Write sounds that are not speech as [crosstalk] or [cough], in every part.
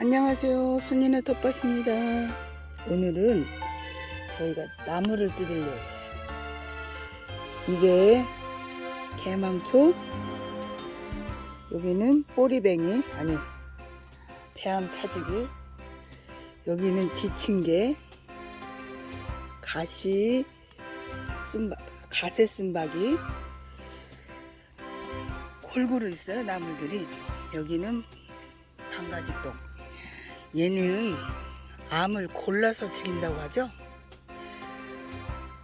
안녕하세요. 순이네 텃밭입니다. 오늘은 저희가 나무를 뜯으려고. 이게 개망초, 여기는 꼬리뱅이, 아니, 배암 차지기, 여기는 지층개, 가시, 쓴바, 가세 쓴바기, 골고루 있어요, 나무들이. 여기는 방가지똥. 얘는 암을 골라서 죽인다고 하죠?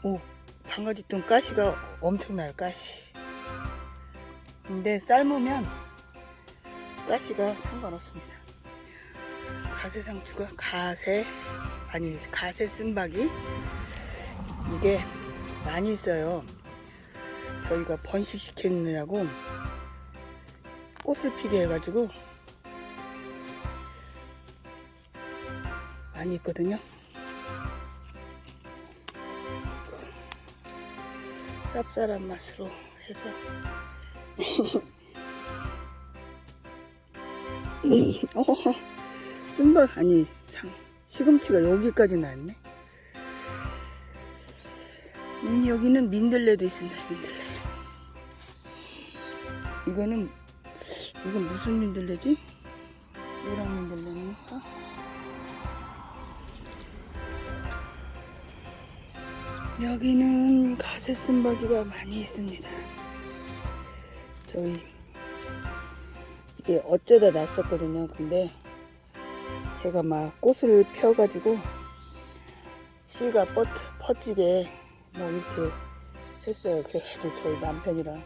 오, 방가지똥 가시가 엄청나요, 가시. 근데 삶으면 가시가 상관없습니다. 가세 상추가 가세, 아니, 가세 쓴박이. 이게 많이 있어요. 저희가 번식시키느라고 꽃을 피게 해가지고 많이 있거든요. 쌉쌀한 맛으로 해서 [laughs] 어, 쓴박 아니 상 시금치가 여기까지 나왔네. 음, 여기는 민들레도 있습니다. 민들레. 이거는 이건 무슨 민들레지? 노랑 민들레인가? 여기는 가세 쓴바기가 많이 있습니다. 저희 이게 어쩌다 났었거든요. 근데 제가 막 꽃을 펴가지고 씨가 뻗, 퍼지게 뭐 이렇게 했어요. 그래가지고 저희 남편이랑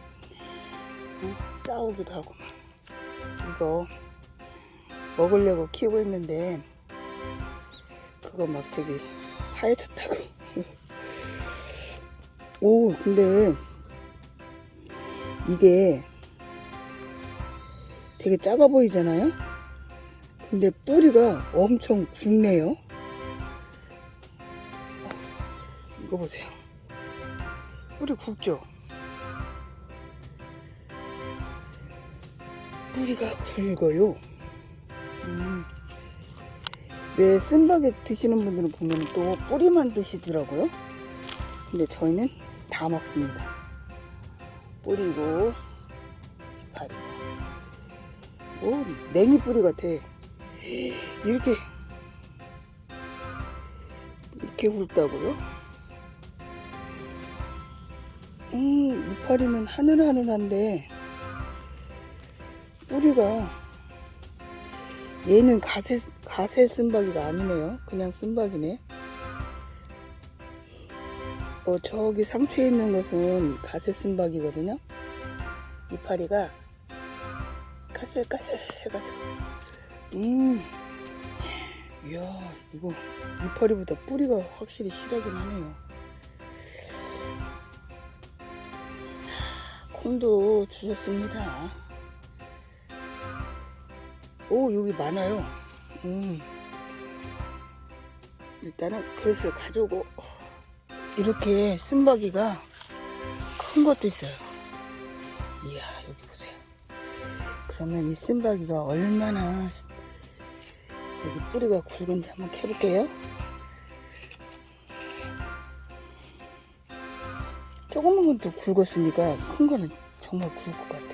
응? 싸우기도 하고 막 이거 먹으려고 키우고 있는데 그거 막 저기 파헤쳤다고 오 근데 이게 되게 작아 보이잖아요? 근데 뿌리가 엄청 굵네요. 어, 이거 보세요. 뿌리 굵죠? 뿌리가 굵어요. 음. 왜 쓴박에 드시는 분들은 보면 또 뿌리만 드시더라고요 근데 저희는 다 먹습니다. 뿌리고 이파리고. 오, 냉이 뿌리 같아. 이렇게 이렇게 굵다고요? 음, 이파리는 하늘하늘한데 뿌리가 얘는 가세 가세 쓴바기가 아니네요. 그냥 쓴바기네. 어, 저기 상추에 있는 것은 가세 쓴박이거든요. 이파리가 까슬까슬 해가지고. 음, 이야, 이거 이파리보다 뿌리가 확실히 실하긴 하네요. 하, 콩도 주셨습니다. 오, 여기 많아요. 음. 일단은 그릇을 가져오고. 이렇게 쓴바기가 큰 것도 있어요. 이야, 여기 보세요. 그러면 이 쓴바기가 얼마나 저기 뿌리가 굵은지 한번 캐볼게요. 조그만 것도 굵었으니까 큰 거는 정말 굵을 것 같아.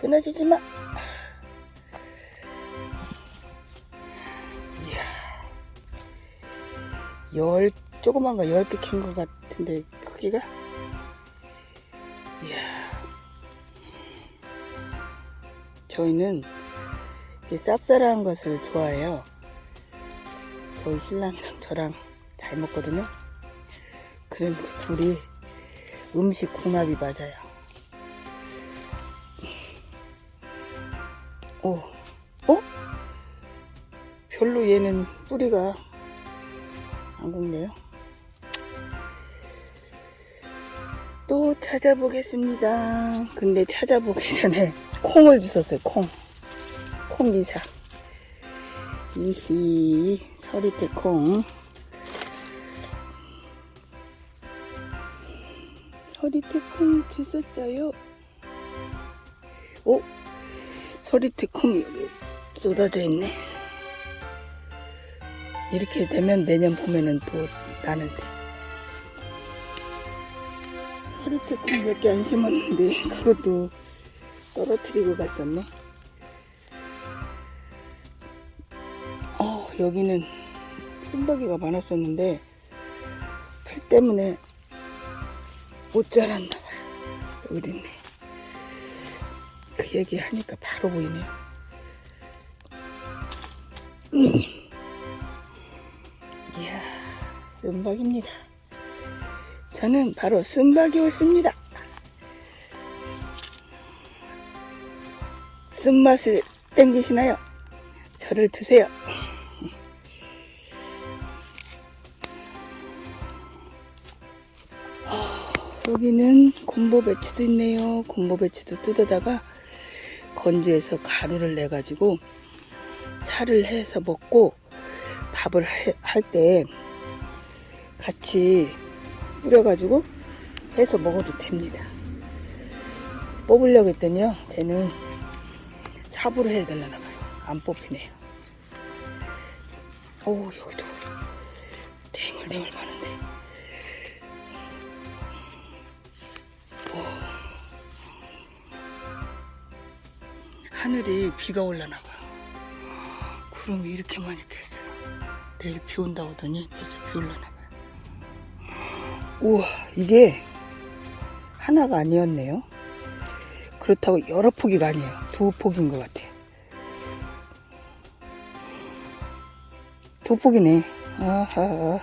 끊어지지 마. 열 조그만 거열개캔 것 같은데 크기가? 이야. 저희는 이 쌉쌀한 것을 좋아해요. 저희 신랑이랑 저랑 잘 먹거든요. 그러니까 둘이 음식 궁합이 맞아요. 오, 어? 별로 얘는 뿌리가 안 굽네요. 또 찾아보겠습니다. 근데 찾아보기 [laughs] 전에 콩을 주셨어요. 콩. 콩 이사. 이히 서리태 콩. 서리태 콩 주셨어요. 오 서리태 콩이 여기 쏟아져 있네. 이렇게 되면 내년 봄에는 또 나는데. 서리태 콩몇 개 안 심었는데 [laughs] 그것도 떨어뜨리고 갔었네. 어, 여기는 쓴바귀가 많았었는데 풀 때문에 못 자랐나 봐요. 여기 있네. 그 얘기 하니까 바로 보이네요. 쓴박입니다. 저는 바로 쓴박이 옳습니다. 쓴맛을 땡기시나요? 저를 드세요. 여기는 곰보 배추도 있네요. 곰보 배추도 뜯어다가 건조해서 가루를 내 가지고 차를 해서 먹고 밥을 할 때 같이 뿌려 가지고 해서 먹어도 됩니다. 뽑으려고 했더니요. 쟤는 해야 되려나 봐요. 안 뽑히네요. 오, 여기도 댕글댕글 많은데. 하늘이 비가 올라나 봐요. 구름이 이렇게 많이 꼈어요. 내일 비 온다고 하더니 벌써 비 올라나. 우와, 이게 하나가 아니었네요. 그렇다고 여러 포기가 아니에요. 두 포기인 것 같아요. 두 포기네. 아하,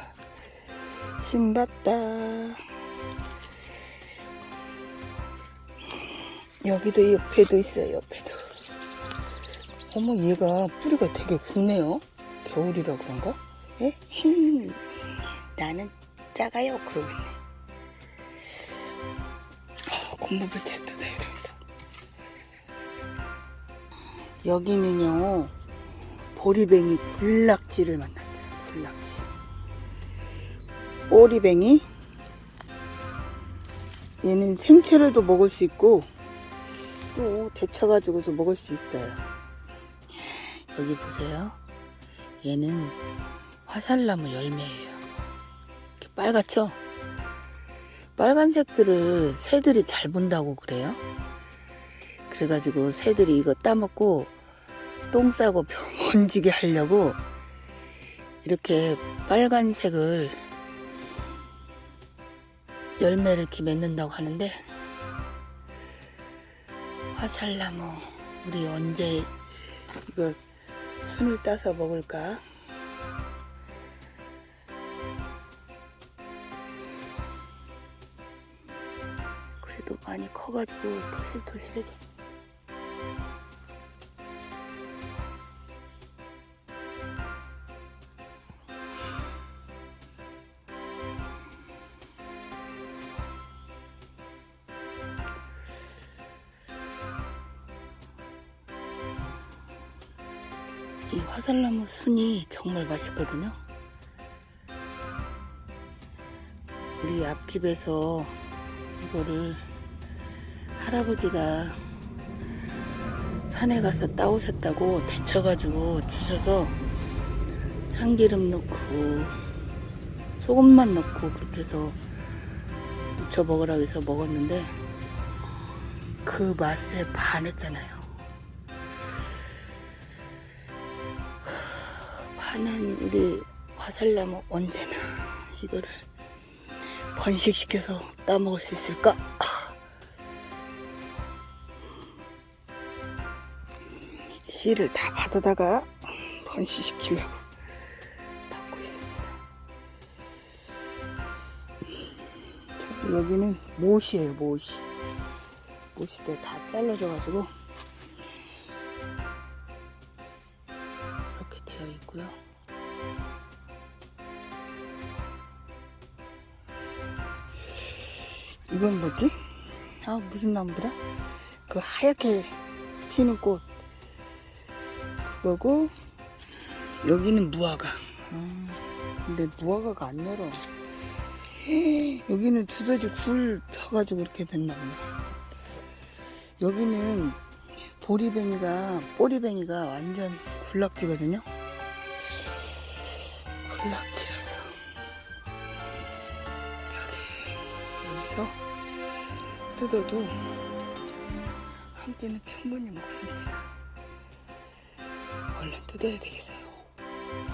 신봤다. 여기도 옆에도 있어요, 옆에도. 어머, 얘가 뿌리가 되게 굵네요. 겨울이라 그런가? 에? 히, [laughs] 나는 작아요. 그러고 있네. 아, 공부 배치도 돼야 됩니다. 여기는요, 보리뱅이 굴락지를 만났어요. 굴락지. 보리뱅이. 얘는 생채로도 먹을 수 있고, 또 데쳐가지고도 먹을 수 있어요. 여기 보세요. 얘는 화살나무 열매예요. 빨갛죠? 빨간색들을 새들이 잘 본다고 그래요. 그래가지고 새들이 이거 따먹고 똥 싸고 병원지게 [laughs] 하려고 이렇게 빨간색을 열매를 이렇게 맺는다고 하는데 화살나무 우리 언제 이거 순을 따서 먹을까? 그래도 많이 커가지고 토실토실해졌어. 이 화살나무 순이 정말 맛있거든요. 우리 앞집에서 이거를 할아버지가 산에 가서 따오셨다고 데쳐가지고 주셔서 참기름 넣고 소금만 넣고 그렇게 해서 무쳐 먹으라 해서 먹었는데 그 맛에 반했잖아요. 파는 우리 화살나무 언제나 이거를 번식시켜서 따먹을 수 있을까? 씨를 다 받아다가 번식시키려고 받고 있습니다. 여기는 못이에요, 못이. 못이 다 잘라져가지고 이렇게 되어 있고요. 이건 뭐지? 아 무슨 나무더라? 그 하얗게 피는 꽃 그거고 여기는 무화과 아, 근데 무화과가 안 열어 여기는 두더지 굴 펴가지고 이렇게 됐나 보네 여기는 보리뱅이가 꼬리뱅이가 완전 군락지거든요. 군락지라서 여기 여기서 뜯어도 한 끼는 충분히 먹습니다. 얼른 뜯어야 되겠어요.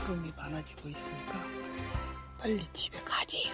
구름이 많아지고 있으니까 빨리 집에 가재요.